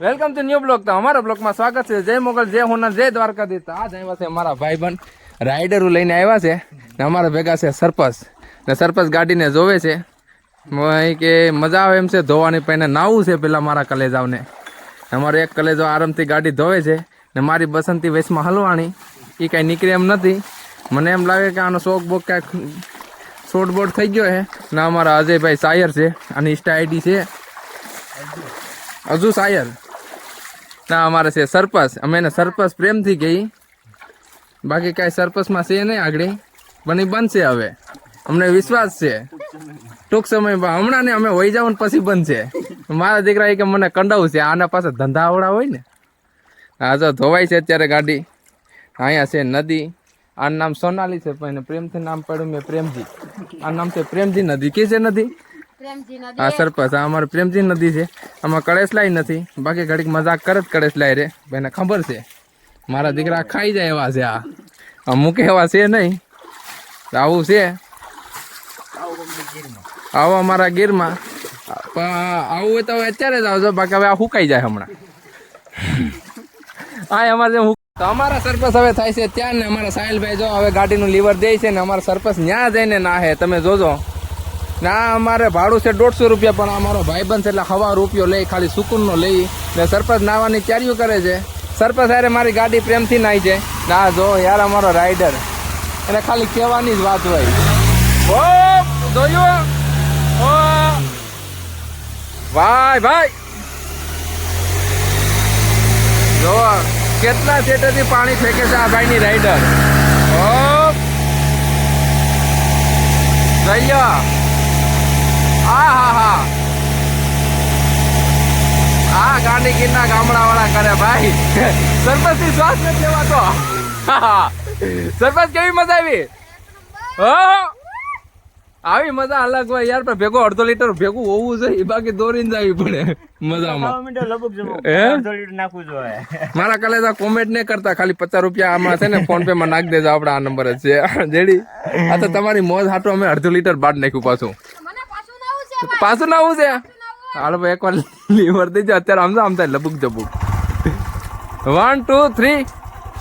Welcome to new blog તો અમારા બ્લોગમાં સ્વાગત છે. જય મોગલ, જય હોના, જય દ્વારકાધીશ. તો આજ આવ્યા છે અમારા ભાઈબંધ. રાઇડરો લઈને આવ્યા છે. ને અમારા ભેગા છે સરપંચ. ને સરપંચ ગાડીને જોવે છે. કે મજા આવે એમ છે. ધોવાની પહેને નાવું છે પેલા મારા કલેજાઓને અમારો એક કલેજો આરામથી ગાડી ધોવે છે. ને મારી બસંતી વેસમાં હલવાણી. એ કાંઈ નીકળે એમ નથી. મને એમ લાગે કે આનો શોખ બોક કાંઈક શોર્ટ બોર્ડ થઈ ગયો છે ને અમારા અજયભાઈ સાયર છે. અને ઇન્સ્ટા આઈડી છે. હજુ સાયર. ના, અમારે છે સરપસ અમે એને સરપસ પ્રેમથી કહી બાકી કાંઈ સરપસમાં છે નહીં આગળ. પણ એ બનશે હવે. અમને વિશ્વાસ છે. ટૂંક સમયમાં. હમણાં ને અમે વહી જાવ પછી બનશે મારા દીકરા એ કે મને કંડાવું છે. આના પાસે ધંધા આવડા હોય ને. હા જો ધોવાય છે અત્યારે ગાડી. અહીંયા છે નદી. આનું નામ સોનાલી છે, પણ એને પ્રેમથી નામ પડ્યું મેં પ્રેમજી. આ નામ છે પ્રેમજી નદી. કે છે નદી? આ સરપંચ આ અમારે પ્રેમજી નદી છે. આમાં કળેશલાય નથી. બાકી ઘડીક મજાક કરે જ કળેશલાય રે. એને ખબર છે. મારા દીકરા ખાઈ જાય એવા છે આ. આ એવા છે નહીં. આવું છે. આવો અમારા ગીરમાં. આવું હોય તો અત્યારે જ આવજો. બાકી હવે આ હુકાઈ જાય હમણાં. હા અમારે જેમ તો અમારા સરપંચ હવે થાય છે ત્યાં ને અમારા સાહિલભાઈ જો હવે ગાડીનું લીવર દે છે ને અમારા સરપંચ ત્યાં જઈને ના હે તમે જોજો. ના, અમારે ભાડું છે દોઢસો રૂપિયા, પણ અમારો ભાઈબંધ છે એટલે હવા રૂપિયો લઈ, ખાલી સુકૂનનો લઈ. ને સરપંચ નાવાની તૈયારીઓ કરે છે. સરપંચ હારે મારી ગાડી પ્રેમથી નાઈ છે. ના, જો, યાર, અમારો રાઈડર એને ખાલી કહેવાની જ વાત હોય. ઓ જોયું ભાઈ ભાઈ. જો, કેટલા સેટેથી પાણી ફેંકે છે આ ભાઈની રાઈડર ઓ. જઈએ હા હા હા ગાંડી ગીરના ગામડા વાળા કરે ભાઈ. સરપંચથી શ્વાસ નથી લેવાતો સરપંચ કેવી મજા આવી? આવી મજા અલગ હોય યાર પણ ભેગો અડધો લીટર ભેગું હોવું જોઈએ બાકી દોરીને જવી પડે મજામાં. મારા કલેજા કોમેન્ટ નહીં કરતા ખાલી પચાસ રૂપિયા આમાં છે ને ફોન પે માં નાખી દેજો આપડે આ નંબર જ છે. જેડી આ તો તમારી મોજ હાટો અમે અડધો લીટર બાદ નાખ્યું પાછું. પાછું ના આવું છે. હાલો ભાઈ એકવાર લીવર દેજો અત્યારે આમ આમ થાય, લબુક જબુક. One two three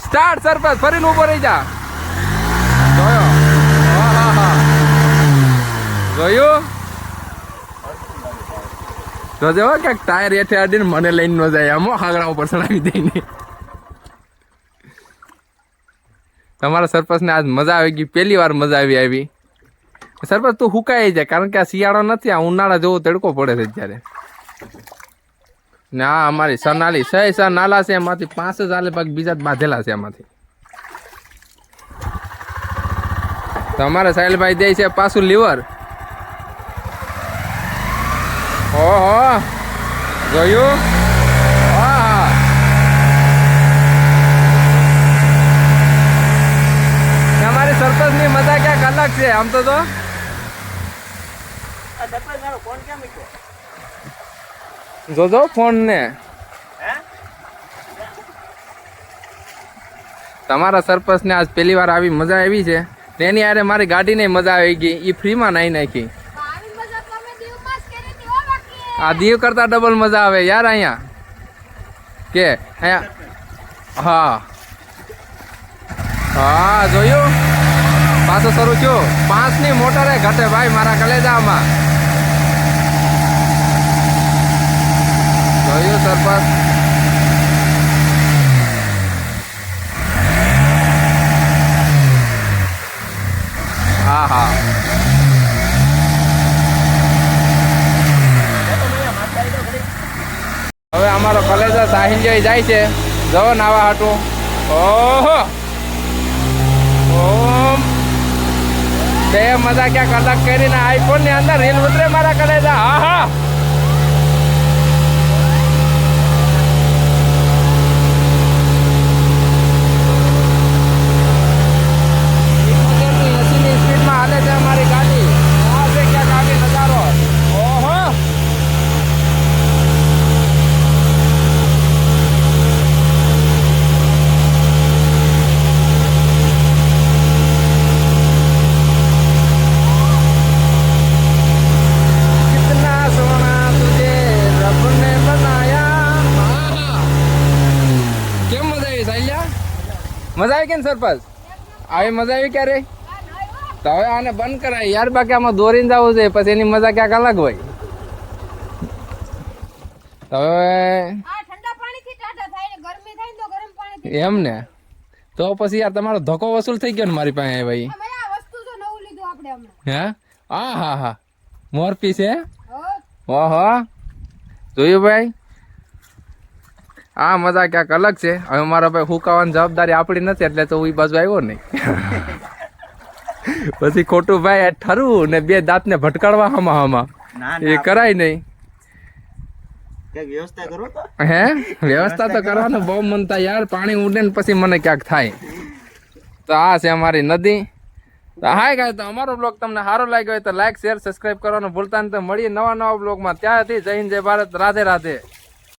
start sarpanch, ફરીને ઊભો રહી જા. જોયો? તો જો, ક્યાંક ટાયર એઠે અડીને મને લઈને ન જાય, આમ હાગડા ઉપર ચડાવી દઈને. તમારા સરપંચને આજ મજા આવી ગઈ, પહેલી વાર મજા આવી આવી. સરપંચ, તું હુકાઈ જાય, કારણ કે આ શિયાળો નથી, આ ઉનાળા જેવો તડકો પડે છે અત્યારે. ને અમારી સનાલી સહી સર નાલા છે, એમાંથી પાંચ જ આલે પાક બીજા બાંધેલા છે એમાંથી તો સાહેલભાઈ દે છે પાછું લીવર. ઓહો, જોયું? અમારી સરપંચની મજા ક્યાંક અલગ છે, આમ તો જો. જોજો ફોન ને તમારા સરપંચ ને આજ પહેલી વાર આવી મજા આવી છે. તેની યારે મારી ગાડીને મજા આવી ગઈ. એ ફ્રીમાં નાઈ નાખી. આવી મજા તો અમે દીવમાં જ કરી હતી હો બાકી. આ દીવ કરતા ડબલ મજા આવે. યાર અહીંયા. કે અહીંયા. હા. હા જોયું? પાછો શરૂ થયો. પાંચની મોટરે ઘટે ભાઈ મારા કલેજામાં જોયું સરપંચ હા હા. હવે અમારો કલેજર સાહિલ જોઈ જાય છે. જવો નાવા હાટું. ઓહો. ઓમ. બે મજા ક્યાંક અલગ કરીને આઈફોનની અંદર રીલ ઉતરે મારા કલેજા. હા હા. મજા આવી કે ને સરપંચ? આવી મજા આવી ક્યારે? તો હવે આને બંધ કરાય. યાર બાકી આમાં દોરીને જવું છે પછી એની મજા ક્યાંક અલગ હોય. હવે એમ ને. તો પછી યાર તમારો ધક્કો વસૂલ થઈ ગયો ને મારી પાસે ભાઈ. હે હા? હા હા મોરપી છે ઓહો. જોયું ભાઈ? આ મજા ક્યાંક અલગ છે. હવે મારા ભાઈ હુકાવાની જવાબદારી આપણી નથી એટલે તો હું બાજુ આવ્યો નહીં. પછી ખોટું ભાઈ ઠરવું ને બે દાંતને ભટકાડવા હમા હમા. એ કરાય નહીં. હે? વ્યવસ્થા તો કરવાનું બહુ મન થાય યાર. પાણી ઉડે ને પછી મને ક્યાંક થાય. તો આ છે અમારી નદી. તો હાય ગાય તો અમારો બ્લોગ તમને સારો લાગ્યો હોય તો લાઈક શેર સબસ્ક્રાઇબ કરવાનું ભૂલતા નહીં. તો મળીએ નવા નવા બ્લોગમાં ત્યાંથી જય હિન્દ જય ભારત. રાધે રાધે